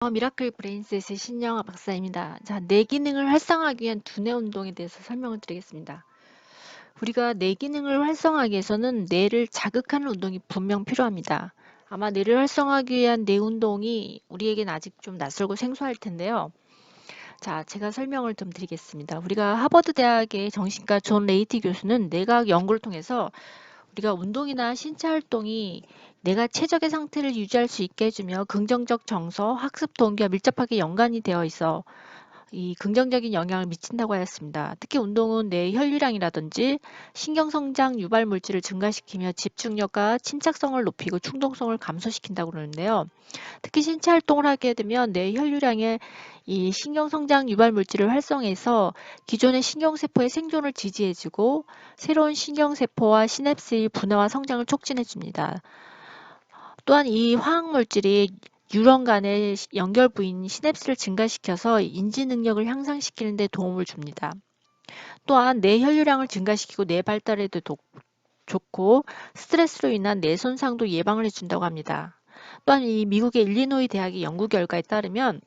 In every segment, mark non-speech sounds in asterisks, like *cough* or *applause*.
어, 미라클 브레인셋의 신영아 박사입니다. 자, 뇌 기능을 활성화하기 위한 두뇌 운동에 대해서 설명을 드리겠습니다. 우리가 뇌 기능을 활성화하기 위해서는 뇌를 자극하는 운동이 분명 필요합니다. 아마 뇌를 활성화하기 위한 뇌 운동이 우리에겐 아직 좀 낯설고 생소할 텐데요. 자, 제가 설명을 좀 드리겠습니다. 우리가 하버드 대학의 정신과 존 레이티 교수는 뇌과학 연구를 통해서 우리가 운동이나 신체 활동이 내가 최적의 상태를 유지할 수 있게 해주며 긍정적 정서, 학습 동기와 밀접하게 연관이 되어 있어 이 긍정적인 영향을 미친다고 하였습니다. 특히 운동은 뇌 혈류량이라든지 신경성장 유발 물질을 증가시키며 집중력과 침착성을 높이고 충동성을 감소시킨다고 그러는데요. 특히 신체 활동을 하게 되면 뇌 혈류량의 이 신경성장 유발 물질을 활성해서 기존의 신경세포의 생존을 지지해주고 새로운 신경세포와 시냅스의 분화와 성장을 촉진해줍니다. 또한 이 화학물질이 뉴런 간의 연결 부인 시냅스를 증가시켜서 인지 능력을 향상시키는 데 도움을 줍니다. 또한 뇌 혈류량을 증가시키고 뇌 발달에도 도, 좋고 스트레스로 인한 뇌 손상도 예방을 해준다고 합니다. 또한 이 미국의 일리노이 대학의 연구 결과에 따르면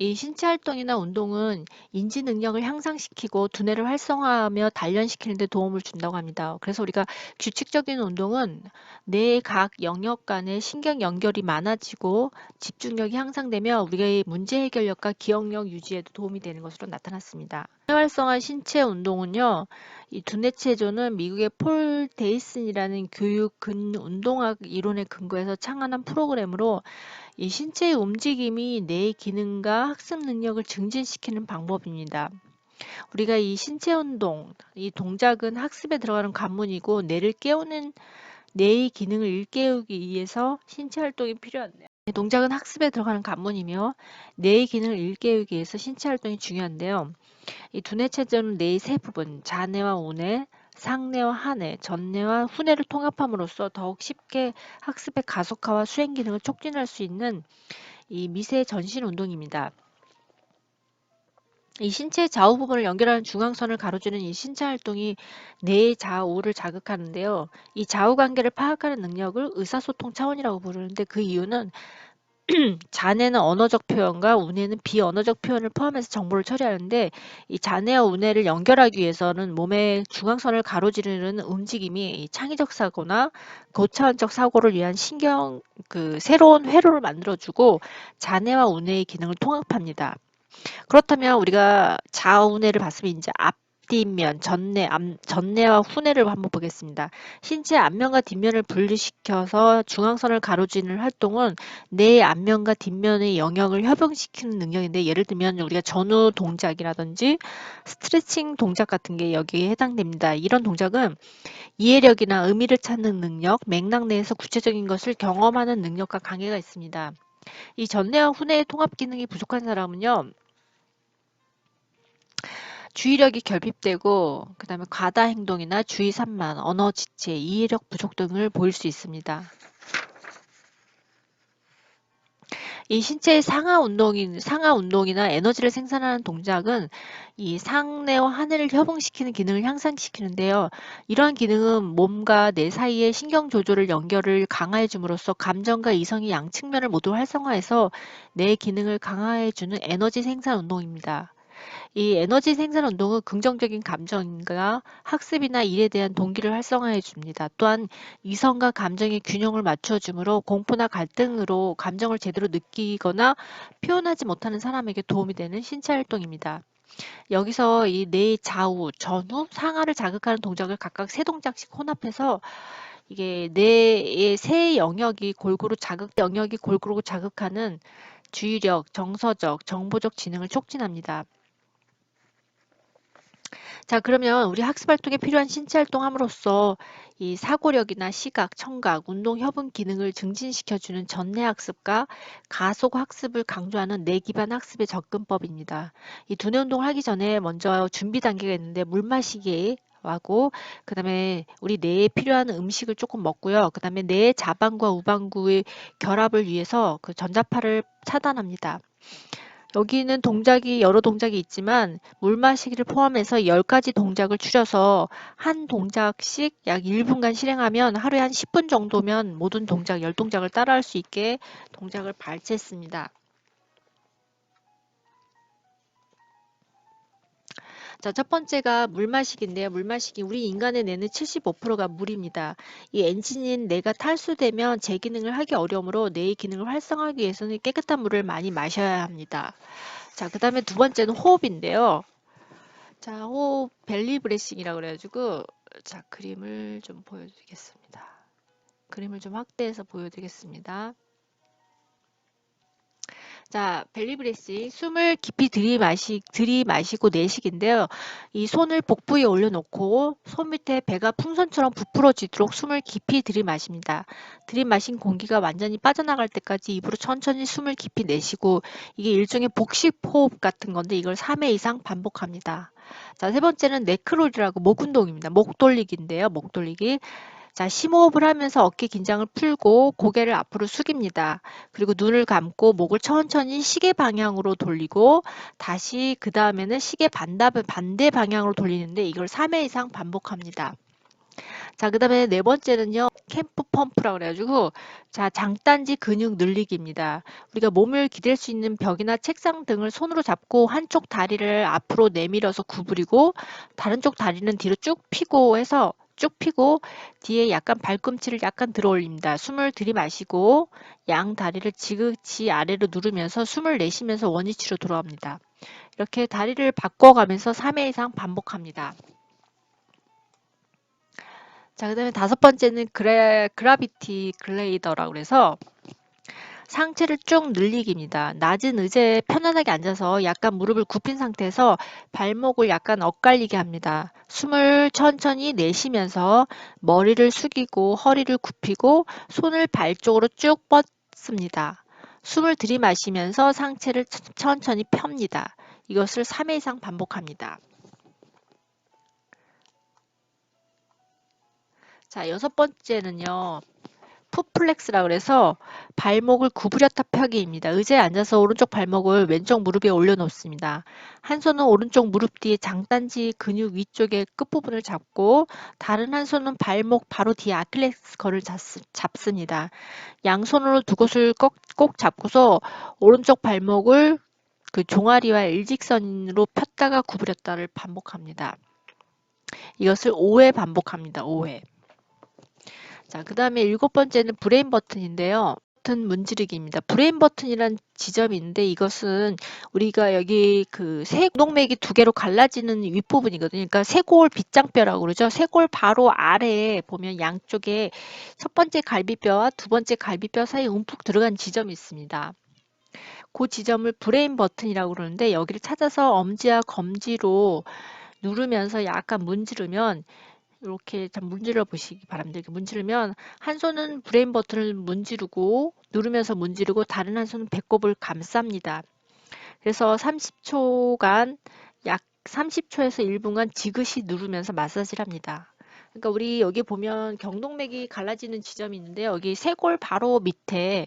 이 신체 활동이나 운동은 인지 능력을 향상시키고 두뇌를 활성화하며 단련시키는 데 도움을 준다고 합니다. 그래서 우리가 규칙적인 운동은 뇌각 영역 간의 신경 연결이 많아지고 집중력이 향상되며 우리의 문제 해결력과 기억력 유지에도 도움이 되는 것으로 나타났습니다. 활성화 신체 운동은요. 이 두뇌 체조는 미국의 폴 데이슨이라는 교육 근 운동학 이론에 근거해서 창안한 프로그램으로 이 신체의 움직임이 뇌의 기능과 학습 능력을 증진시키는 방법입니다. 우리가 이 신체 운동, 이 동작은 학습에 들어가는 관문이고 뇌를 깨우는 뇌의 기능을 일깨우기 위해서 신체 활동이 필요한데요. 동작은 학습에 들어가는 관문이며 뇌의 기능을 일깨우기 위해서 신체 활동이 중요한데요. 이 두뇌 체제는 뇌의 세 부분, 자뇌와 우뇌, 상뇌와 하뇌, 전뇌와 후뇌를 통합함으로써 더욱 쉽게 학습의 가속화와 수행 기능을 촉진할 수 있는 이 미세 전신 운동입니다. 이 신체 좌우 부분을 연결하는 중앙선을 가로지르는 이 신체 활동이 뇌의 좌우를 자극하는데요. 이 좌우 관계를 파악하는 능력을 의사소통 차원이라고 부르는데 그 이유는 *clears throat* 자네는 언어적 표현과 우뇌는 비언어적 표현을 포함해서 정보를 처리하는데 이 자네와 우뇌를 연결하기 위해서는 몸의 중앙선을 가로지르는 움직임이 창의적 사고나 고차원적 사고를 위한 신경 그 새로운 회로를 만들어주고 자네와 우뇌의 기능을 통합합니다. 그렇다면 우리가 좌우뇌를 봤으면 이제 앞 뒷면, 전내, 앞, 전내와 후내를 한번 보겠습니다. 신체 앞면과 뒷면을 분리시켜서 중앙선을 가로지르는 활동은 내 앞면과 뒷면의 영역을 협용시키는 능력인데 예를 들면 우리가 전후 동작이라든지 스트레칭 동작 같은 게 여기에 해당됩니다. 이런 동작은 이해력이나 의미를 찾는 능력, 맥락 내에서 구체적인 것을 경험하는 능력과 관계가 있습니다. 이 전내와 후내의 통합 기능이 부족한 사람은요. 주의력이 결핍되고 그다음에 과다 행동이나 주의 산만, 언어 지체, 이해력 부족 등을 보일 수 있습니다. 이 신체의 상하 운동인 상하 운동이나 에너지를 생산하는 동작은 이 상내와 하늘을 협응시키는 기능을 향상시키는데요. 이러한 기능은 몸과 뇌 사이의 신경 조절을 연결을 강화해 줌으로써 감정과 이성의 양 측면을 모두 활성화해서 뇌 기능을 강화해 주는 에너지 생산 운동입니다. 이 에너지 생산 운동은 긍정적인 감정과 학습이나 일에 대한 동기를 활성화해 줍니다. 또한 이성과 감정의 균형을 맞춰주므로 공포나 갈등으로 감정을 제대로 느끼거나 표현하지 못하는 사람에게 도움이 되는 신체 활동입니다. 여기서 이뇌 좌우, 전후, 상하를 자극하는 동작을 각각 세 동작씩 혼합해서 이게 뇌의 세 영역이 골고루 자극, 영역이 골고루 자극하는 주의력, 정서적, 정보적 지능을 촉진합니다. 자, 그러면 우리 학습 활동에 필요한 신체 활동함으로써 이 사고력이나 시각, 청각, 운동 협응 기능을 증진시켜주는 전내 학습과 가속 학습을 강조하는 뇌 기반 학습의 접근법입니다. 이 두뇌 운동을 하기 전에 먼저 준비 단계가 있는데 물 마시기 하고 그 다음에 우리 뇌에 필요한 음식을 조금 먹고요. 그 다음에 뇌 자방과 우방구의 결합을 위해서 그 전자파를 차단합니다. 여기는 동작이 여러 동작이 있지만 물 마시기를 포함해서 10가지 동작을 추려서 한 동작씩 약 1분간 실행하면 하루에 한 10분 정도면 모든 동작 10동작을 따라할 수 있게 동작을 발췌했습니다. 자, 첫 번째가 물 마시기인데요. 물 마시기. 우리 인간의 뇌는 75%가 물입니다. 이 엔진인 뇌가 탈수되면 제 기능을 하기 어려우므로 뇌의 기능을 활성화하기 위해서는 깨끗한 물을 많이 마셔야 합니다. 자, 그 다음에 두 번째는 호흡인데요. 자, 호흡 벨리 브레싱이라고 그래가지고 자, 그림을 좀 보여드리겠습니다. 그림을 좀 확대해서 보여드리겠습니다. 자, 벨리브레싱 숨을 깊이 들이마시, 들이마시고 내쉬기인데요. 이 손을 복부 에 올려놓고 손 밑에 배가 풍선처럼 부풀어지도록 숨을 깊이 들이마십니다. 들이마신 공기가 완전히 빠져나갈 때까지 입으로 천천히 숨을 깊이 내쉬고 이게 일종의 복식 호흡 같은 건데 이걸 3회 이상 반복합니다. 자, 세 번째는 네크롤이라고 목 운동입니다. 목 돌리기인데요. 목 돌리기. 자, 심호흡을 하면서 어깨 긴장을 풀고 고개를 앞으로 숙입니다. 그리고 눈을 감고 목을 천천히 시계 방향으로 돌리고 다시 그 다음에는 시계 반대, 반대 방향으로 돌리는데 이걸 3회 이상 반복합니다. 자, 그 다음에 네 번째는요, 캠프 펌프라고 그래가지고, 자, 장단지 근육 늘리기입니다. 우리가 몸을 기댈 수 있는 벽이나 책상 등을 손으로 잡고 한쪽 다리를 앞으로 내밀어서 구부리고, 다른 쪽 다리는 뒤로 쭉 펴고 해서 쭉 펴고 뒤에 약간 발꿈치를 약간 들어 올립니다. 숨을 들이마시고 양 다리를 지그치 아래로 누르면서 숨을 내쉬면서 원위치로 돌아옵니다. 이렇게 다리를 바꿔가면서 3회 이상 반복합니다. 자, 그 다음에 다섯 번째는 그래, 그라비티 글레이더라고 그래서 상체를 쭉 늘리기입니다. 낮은 의자에 편안하게 앉아서 약간 무릎을 굽힌 상태에서 발목을 약간 엇갈리게 합니다. 숨을 천천히 내쉬면서 머리를 숙이고 허리를 굽히고 손을 발 쪽으로 쭉 뻗습니다. 숨을 들이마시면서 상체를 천천히 펴니다. 이것을 3회 이상 반복합니다. 자, 여섯 번째는요. 풋플렉스라 그래서 발목을 구부렸다 펴기입니다. 의자에 앉아서 오른쪽 발목을 왼쪽 무릎 위에 올려놓습니다. 한 손은 오른쪽 무릎 뒤에 장단지 근육 위쪽의 끝부분을 잡고 다른 한 손은 발목 바로 뒤에 아킬레스 건을 잡습니다. 양손으로 두 곳을 꼭, 꼭 잡고서 오른쪽 발목을 그 종아리와 일직선으로 폈다가 구부렸다를 반복합니다. 이것을 5회 반복합니다. 5회. 자, 그 다음에 일곱 번째는 브레인 버튼인데요. 버튼 문지르기입니다. 브레인 버튼이란 지점이 있는데 이것은 우리가 여기 그 쇠동맥이 두 개로 갈라지는 윗부분이거든요. 그러니까 쇄골 빗장뼈라고 그러죠. 쇄골 바로 아래에 보면 양쪽에 첫 번째 갈비뼈와 두 번째 갈비뼈 사이에 움푹 들어간 지점이 있습니다. 그 지점을 브레인 버튼이라고 그러는데 여기를 찾아서 엄지와 검지로 누르면서 약간 문지르면 이렇게 참 문질러 보시기 바랍니다. 이렇게 문지르면 한 손은 브레인 버튼을 문지르고 누르면서 문지르고 다른 한 손은 배꼽을 감쌉니다. 그래서 30초간 약 30초에서 1분간 지그시 누르면서 마사지를 합니다. 그러니까 우리 여기 보면 경동맥이 갈라지는 지점이 있는데 여기 쇄골 바로 밑에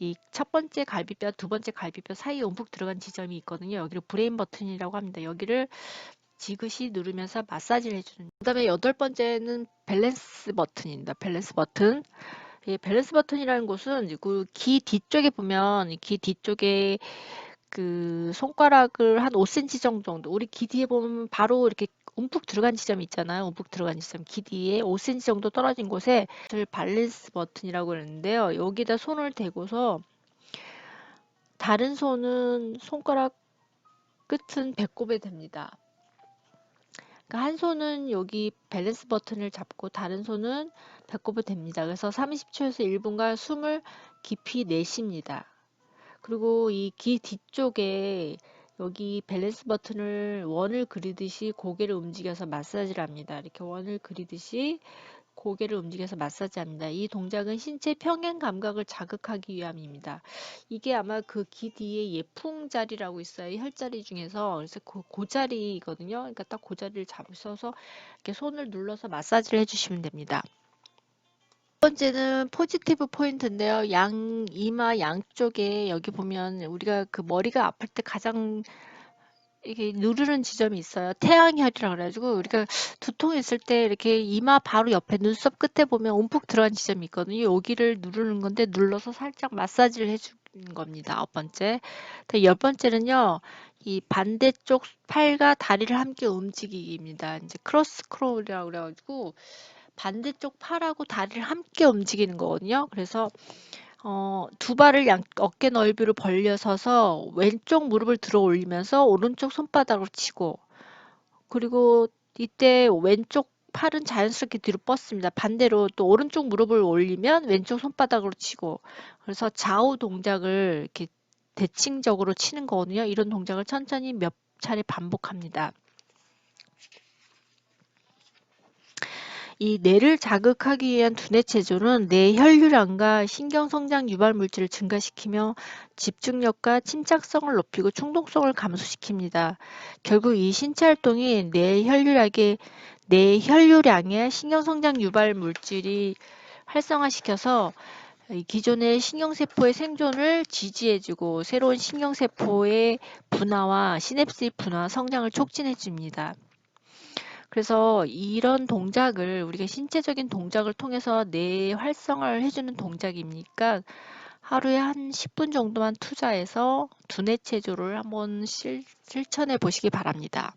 이 첫 번째 갈비뼈, 두 번째 갈비뼈 사이에 움푹 들어간 지점이 있거든요. 여기를 브레인 버튼이라고 합니다. 여기를 지그시 누르면서 마사지를 해주는 그 다음에 여덟 번째는 밸런스 버튼입니다. 밸런스 버튼 이 밸런스 버튼이라는 곳은 그 귀 뒤쪽에 보면 귀 뒤쪽에 그 손가락을 한 5cm 정도 우리 귀 뒤에 보면 바로 이렇게 움푹 들어간 지점이 있잖아요. 움푹 들어간 지점 귀 뒤에 5cm 정도 떨어진 곳에 밸런스 버튼이라고 그러는데요. 여기다 손을 대고서 다른 손은 손가락 끝은 배꼽에 댑니다. 그러니까 한 손은 여기 밸런스 버튼을 잡고 다른 손은 배꼽을 댑니다. 그래서 30초에서 1분간 숨을 깊이 내쉽니다. 그리고 이 귀 뒤쪽에 여기 밸런스 버튼을 원을 그리듯이 고개를 움직여서 마사지를 합니다. 이렇게 원을 그리듯이 고개를 움직여서 마사지합니다. 이 동작은 신체 평행 감각을 자극하기 위함입니다. 이게 아마 그 귀 뒤에 예풍 자리라고 있어요. 혈자리 중에서 그래서 그, 그 자리거든요. 그러니까 딱그 자리를 잡으셔서 이렇게 손을 눌러서 마사지를 해주시면 됩니다. 번째는 포지티브 포인트인데요. 양 이마 양쪽에 여기 보면 우리가 그 머리가 아플 때 가장 이게 누르는 지점이 있어요. 태양혈이라 그래가지고 우리가 두통이 있을 때 이렇게 이마 바로 옆에 눈썹 끝에 보면 움푹 들어간 지점이 있거든요. 여기를 누르는 건데 눌러서 살짝 마사지를 해주는 겁니다. 아홉 번째. 네, 열 번째는요. 이 반대쪽 팔과 다리를 함께 움직이기입니다. 이제 크로스 크롤이라고 그래가지고 반대쪽 팔하고 다리를 함께 움직이는 거거든요. 그래서 어, 두 발을 양 어깨 넓이로 벌려서서 왼쪽 무릎을 들어 올리면서 오른쪽 손바닥으로 치고 그리고 이때 왼쪽 팔은 자연스럽게 뒤로 뻗습니다. 반대로 또 오른쪽 무릎을 올리면 왼쪽 손바닥으로 치고 그래서 좌우 동작을 이렇게 대칭적으로 치는 거거든요. 이런 동작을 천천히 몇 차례 반복합니다. 이 뇌를 자극하기 위한 두뇌 체조는 뇌 혈류량과 신경성장 유발 물질을 증가시키며 집중력과 침착성을 높이고 충동성을 감소시킵니다. 결국 이 신체 활동이 뇌 혈류량의 뇌 혈류량의 신경성장 유발 물질이 활성화시켜서 이 기존의 신경세포의 생존을 지지해주고 새로운 신경세포의 분화와 시냅스의 분화, 성장을 촉진해줍니다. 그래서 이런 동작을 우리가 신체적인 동작을 통해서 뇌 활성화를 해주는 동작이니까 하루에 한 10분 정도만 투자해서 두뇌 체조를 한번 실, 실천해 보시기 바랍니다.